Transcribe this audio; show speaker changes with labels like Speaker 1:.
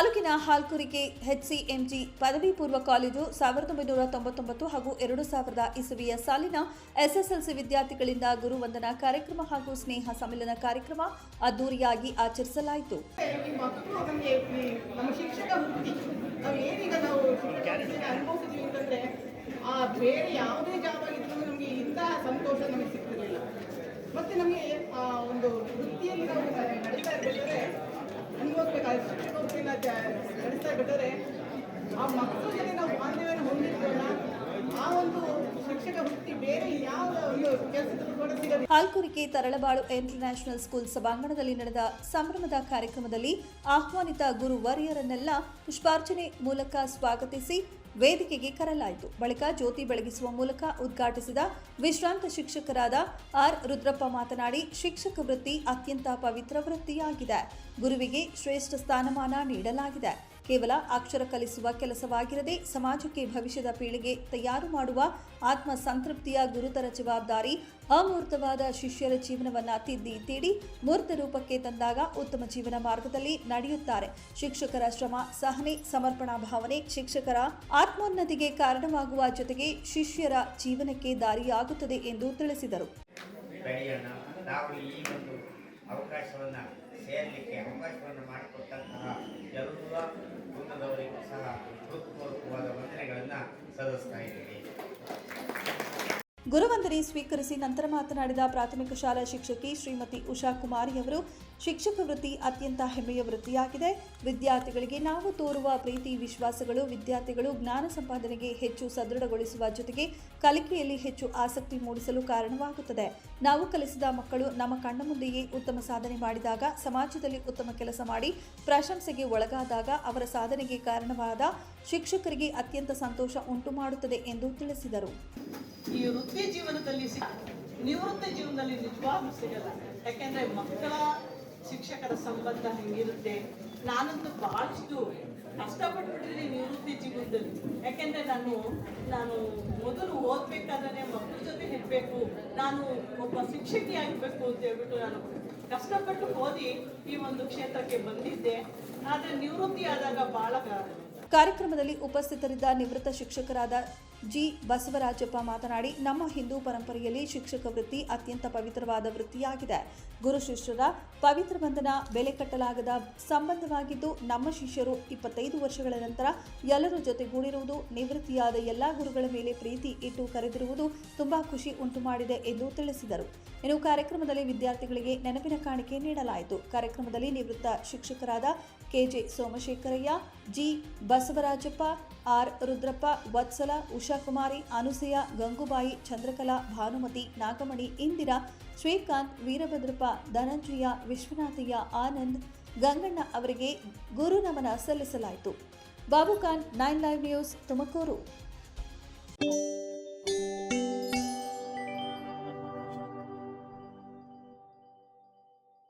Speaker 1: ತಾಲೂಕಿನ ಹಾಲ್ಕುರಿಕೆ ಎಚ್ಸಿಎಂಜಿ ಪದವಿ ಪೂರ್ವ ಕಾಲೇಜು ಸಾವಿರದ ಒಂಬೈನೂರ ತೊಂಬತ್ತೊಂಬತ್ತು ಹಾಗೂ ಎರಡು ಸಾವಿರದ ಇಸವಿಯ ಸಾಲಿನ ಎಸ್ಎಸ್ಎಲ್ಸಿ ವಿದ್ಯಾರ್ಥಿಗಳಿಂದ ಗುರುವಂದನಾ ಕಾರ್ಯಕ್ರಮ ಹಾಗೂ ಸ್ನೇಹ ಸಮ್ಮಿಲನ ಕಾರ್ಯಕ್ರಮ ಅದ್ದೂರಿಯಾಗಿ ಆಚರಿಸಲಾಯಿತು.
Speaker 2: ಬೇರೆ ಯಾವುದೇ ನಮಗೆ ಇಂತಹ ಸಂತೋಷ ನಮಗೆ ಮತ್ತೆ ನಮಗೆ ಒಂದು ಜ- ನಡೆಸ್ತಾ ಇರ್ಬೇಕಾದ್ರೆ ಆ ಮಕ್ಕಳ ಜೊತೆ ನಾವು ಬಾಂಧವ್ಯವನ್ನು ಹೊಂದಿದ್ವಲ್ಲ ಆ ಒಂದು ಶಿಕ್ಷಕ ವೃತ್ತಿ ಬೇರೆ ಯಾವ ಕೆಲಸದಲ್ಲೂ ಕೂಡ ಸಿಗಲ್ಲ
Speaker 1: ಹಾಲ್ಕುರಿಕೆ ತರಳಬಾಳು ಇಂಟರ್ನ್ಯಾಷನಲ್ ಸ್ಕೂಲ್ ಸಭಾಂಗಣದಲ್ಲಿ ನಡೆದ ಸಂಭ್ರಮದ ಕಾರ್ಯಕ್ರಮದಲ್ಲಿ ಆಹ್ವಾನಿತ ಗುರುವರ್ಯರನ್ನೆಲ್ಲ ಪುಷ್ಪಾರ್ಚನೆ ಮೂಲಕ ಸ್ವಾಗತಿಸಿ ವೇದಿಕೆಗೆ ಕರೆಲಾಯಿತು. ಬಳಿಕ ಜ್ಯೋತಿ ಬೆಳಗಿಸುವ ಮೂಲಕ ಉದ್ಘಾಟಿಸಿದ ವಿಶ್ರಾಂತ ಶಿಕ್ಷಕರಾದ ಆರ್ ರುದ್ರಪ್ಪ ಮಾತನಾಡಿ, ಶಿಕ್ಷಕ ವೃತ್ತಿ ಅತ್ಯಂತ ಪವಿತ್ರ ವೃತ್ತಿಯಾಗಿದೆ. ಗುರುವಿಗೆ ಶ್ರೇಷ್ಠ ಸ್ಥಾನಮಾನ ನೀಡಲಾಗಿದೆ. ಕೇವಲ ಅಕ್ಷರ ಕಲಿಸುವ ಕೆಲಸವಾಗಿರದೆ ಸಮಾಜಕ್ಕೆ ಭವಿಷ್ಯದ ಪೀಳಿಗೆ ತಯಾರು ಮಾಡುವ ಆತ್ಮ ಸಂತೃಪ್ತಿಯ ಗುರುತರ ಜವಾಬ್ದಾರಿ, ಅಮೂರ್ತವಾದ ಶಿಷ್ಯರ ಜೀವನವನ್ನ ತಿದ್ದಿ ತೀಡಿ ಮೂರ್ತ ರೂಪಕ್ಕೆ ತಂದಾಗ ಉತ್ತಮ ಜೀವನ ಮಾರ್ಗದಲ್ಲಿ ನಡೆಯುತ್ತಾರೆ. ಶಿಕ್ಷಕರ ಶ್ರಮ, ಸಹನೆ, ಸಮರ್ಪಣಾ ಭಾವನೆ ಶಿಕ್ಷಕರ ಆತ್ಮೋನ್ನತಿಗೆ ಕಾರಣವಾಗುವ ಜೊತೆಗೆ ಶಿಷ್ಯರ ಜೀವನಕ್ಕೆ ದಾರಿಯಾಗುತ್ತದೆ ಎಂದು ತಿಳಿಸಿದರು.
Speaker 3: ಸೇರಲಿಕ್ಕೆ ಅವಕಾಶವನ್ನು ಮಾಡಿಕೊಟ್ಟಂತಹ ಎಲ್ಲ ವೃಂದದವರಿಗೂ ಸಹ ಹೃತ್ಪೂರ್ವಕವಾದ ವಂದನೆಗಳನ್ನು ಸಲ್ಲಿಸ್ತಾ ಇದ್ದೀವಿ
Speaker 1: ಗುರುವಂದನೆ ಸ್ವೀಕರಿಸಿ ನಂತರ ಮಾತನಾಡಿದ ಪ್ರಾಥಮಿಕ ಶಾಲಾ ಶಿಕ್ಷಕಿ ಶ್ರೀಮತಿ ಉಷಾ ಕುಮಾರಿ ಅವರು, ಶಿಕ್ಷಕ ವೃತ್ತಿ ಅತ್ಯಂತ ಹೆಮ್ಮೆಯ ವೃತ್ತಿಯಾಗಿದೆ. ವಿದ್ಯಾರ್ಥಿಗಳಿಗೆ ನಾವು ತೋರುವ ಪ್ರೀತಿ, ವಿಶ್ವಾಸಗಳು, ವಿದ್ಯಾರ್ಥಿಗಳು ಜ್ಞಾನ ಸಂಪಾದನೆಗೆ ಹೆಚ್ಚು ಸದೃಢಗೊಳಿಸುವ ಜೊತೆಗೆ ಕಲಿಕೆಯಲ್ಲಿ ಹೆಚ್ಚು ಆಸಕ್ತಿ ಮೂಡಿಸಲು ಕಾರಣವಾಗುತ್ತದೆ. ನಾವು ಕಲಿಸಿದ ಮಕ್ಕಳು ನಮ್ಮ ಕಣ್ಣ ಮುಂದೆಯೇ ಉತ್ತಮ ಸಾಧನೆ ಮಾಡಿದಾಗ, ಸಮಾಜದಲ್ಲಿ ಉತ್ತಮ ಕೆಲಸ ಮಾಡಿ, ಪ್ರಶಂಸೆಗೆ ಒಳಗಾದಾಗ ಅವರ ಸಾಧನೆಗೆ ಕಾರಣವಾದ ಶಿಕ್ಷಕರಿಗೆ ಅತ್ಯಂತ ಸಂತೋಷ ಉಂಟು ಮಾಡುತ್ತದೆ ಎಂದು ತಿಳಿಸಿದರು.
Speaker 4: ಈ ವೃತ್ತಿ ಜೀವನದಲ್ಲಿ ಸಿಕ್, ನಿವೃತ್ತಿ ಜೀವನದಲ್ಲಿ ನಿಜವಾಗ್ಲೂ ಸಿಗಲ್ಲ. ಯಾಕೆಂದ್ರೆ ಮಕ್ಕಳ ಶಿಕ್ಷಕರ ಸಂಬಂಧ ಹೆಂಗಿರುತ್ತೆ? ನಾನಂತೂ ಬಹಳಷ್ಟು ಕಷ್ಟಪಟ್ಬಿಟ್ಟಿದ್ದೀನಿ ನಿವೃತ್ತಿ ಜೀವನದಲ್ಲಿ. ಯಾಕೆಂದ್ರೆ ನಾನು ನಾನು ಮೊದಲು ಓದ್ಬೇಕಾದ್ರೆ ಮಕ್ಕಳ ಜೊತೆ ಇರಬೇಕು. ನಾನು ಒಬ್ಬ ಶಿಕ್ಷಕಿ ಆಗಿರ್ಬೇಕು ಅಂತ ಹೇಳ್ಬಿಟ್ಟು ನಾನು ಕಷ್ಟಪಟ್ಟು ಓದಿ ಈ ಒಂದು ಕ್ಷೇತ್ರಕ್ಕೆ ಬಂದಿದ್ದೆ. ಆದರೆ ನಿವೃತ್ತಿ ಆದಾಗ ಬಹಳ
Speaker 1: ಕಾರ್ಯಕ್ರಮದಲ್ಲಿ ಉಪಸ್ಥಿತರಿದ್ದ ನಿವೃತ್ತ ಶಿಕ್ಷಕರಾದ ಜಿ. ಬಸವರಾಜಪ್ಪ ಮಾತನಾಡಿ, ನಮ್ಮ ಹಿಂದೂ ಪರಂಪರೆಯಲ್ಲಿ ಶಿಕ್ಷಕ ವೃತ್ತಿ ಅತ್ಯಂತ ಪವಿತ್ರವಾದ ವೃತ್ತಿಯಾಗಿದೆ. ಗುರು ಶಿಷ್ಯರ ಪವಿತ್ರ ಬಂಧನ ಬೆಲೆ ಕಟ್ಟಲಾಗದ ಸಂಬಂಧವಾಗಿದ್ದು, ನಮ್ಮ ಶಿಷ್ಯರು ಇಪ್ಪತ್ತೈದು ವರ್ಷಗಳ ನಂತರ ಎಲ್ಲರ ಜೊತೆಗೂಡಿರುವುದು ನಿವೃತ್ತಿಯಾದ ಎಲ್ಲ ಗುರುಗಳ ಮೇಲೆ ಪ್ರೀತಿ ಇಟ್ಟು ಕರೆದಿರುವುದು ತುಂಬಾ ಖುಷಿ ಉಂಟು ಮಾಡಿದೆ ಎಂದು ತಿಳಿಸಿದರು. ಇನ್ನು ಕಾರ್ಯಕ್ರಮದಲ್ಲಿ ವಿದ್ಯಾರ್ಥಿಗಳಿಗೆ ನೆನಪಿನ ಕಾಣಿಕೆ ನೀಡಲಾಯಿತು. ಕಾರ್ಯಕ್ರಮದಲ್ಲಿ ನಿವೃತ್ತ ಶಿಕ್ಷಕರಾದ KJ Somashekharayya, G. Basavarajappa, R. Rudrappa, Vatsala Ushakumari Anusuya, Gangubai, Chandrakala, Bhanumathi, Nagamani, Indira, Srikanth, Veerabhadrappa, Dhananjaya, Vishwanathayya, Anand, Ganganna ಅವರಿಗೆ ಗುರು ನಮನ ಸಲ್ಲಿಸಲಾಯಿತು. Babukhan, nine live news Tumakuru.